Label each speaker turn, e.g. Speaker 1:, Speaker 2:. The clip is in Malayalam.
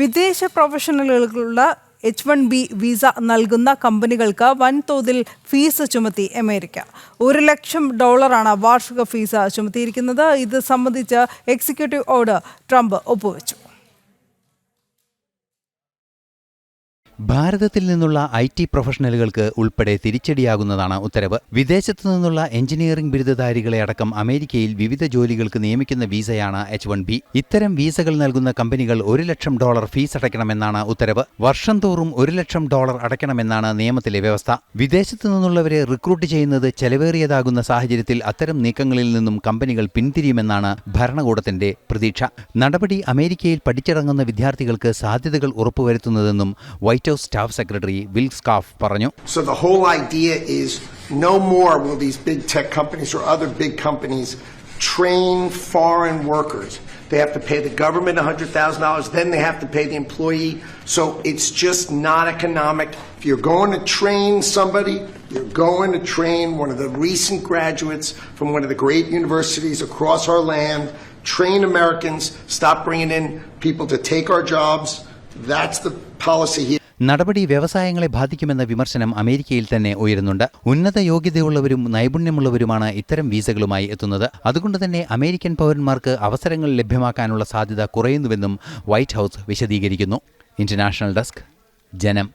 Speaker 1: വിദേശ പ്രൊഫഷണലുകൾക്കുള്ള എച്ച് വൺ ബി വിസ നൽകുന്ന കമ്പനികൾക്ക് വൻതോതിൽ ഫീസ് ചുമത്തി അമേരിക്ക. ഒരു ലക്ഷം ഡോളറാണ് വാർഷിക ഫീസ് ചുമത്തിയിരിക്കുന്നത്. ഇത് സംബന്ധിച്ച് എക്സിക്യൂട്ടീവ് ഓർഡർ ട്രംപ് ഒപ്പുവെച്ചു.
Speaker 2: ഭാരതത്തിൽ നിന്നുള്ള ഐ ടി പ്രൊഫഷണലുകൾക്ക് ഉൾപ്പെടെ തിരിച്ചടിയാകുന്നതാണ് ഉത്തരവ്. വിദേശത്തു നിന്നുള്ള എഞ്ചിനീയറിംഗ് ബിരുദധാരികളെ അടക്കം അമേരിക്കയിൽ വിവിധ ജോലികൾക്ക് നിയമിക്കുന്ന വീസയാണ് എച്ച് വൺ ബി. ഇത്തരം വീസകൾ നൽകുന്ന കമ്പനികൾ ഒരു ലക്ഷം ഡോളർ ഫീസ് അടയ്ക്കണമെന്നാണ് ഉത്തരവ്. വർഷം തോറും ഒരു ലക്ഷം ഡോളർ അടയ്ക്കണമെന്നാണ് നിയമത്തിലെ വ്യവസ്ഥ. വിദേശത്തു നിന്നുള്ളവരെ റിക്രൂട്ട് ചെയ്യുന്നത് ചെലവേറിയതാകുന്ന സാഹചര്യത്തിൽ അത്തരം നീക്കങ്ങളിൽ നിന്നും കമ്പനികൾ പിന്തിരിയുമെന്നാണ് ഭരണകൂടത്തിന്റെ പ്രതീക്ഷ. നടപടി അമേരിക്കയിൽ പഠിച്ചിറങ്ങുന്ന വിദ്യാർത്ഥികൾക്ക് സാധ്യതകൾ ഉറപ്പുവരുത്തുന്നതെന്നും white house staff secretary will സ്കാഫ് പറഞ്ഞു
Speaker 3: So the whole idea is no more will these big tech companies or other big companies train foreign workers. They have to pay the government $100,000, then they have to pay the employee. So it's just not economic. If you're going to train somebody, you're going to train one of the recent graduates from one of the great universities across our land. Train Americans, stop bringing in people to take our jobs. That's the policy here.
Speaker 2: നടപടി വ്യവസായങ്ങളെ ബാധിക്കുമെന്ന വിമർശനം അമേരിക്കയിൽ തന്നെ ഉയരുന്നുണ്ട്. ഉന്നത യോഗ്യതയുള്ളവരും നൈപുണ്യമുള്ളവരുമാണ് ഇത്തരം വീസകളുമായി എത്തുന്നത്. അതുകൊണ്ട് തന്നെ അമേരിക്കൻ പൗരന്മാർക്ക് അവസരങ്ങൾ ലഭ്യമാക്കാനുള്ള സാധ്യത കുറയുന്നുവെന്നും വൈറ്റ് ഹൌസ് വിശദീകരിക്കുന്നു. International desk Janam.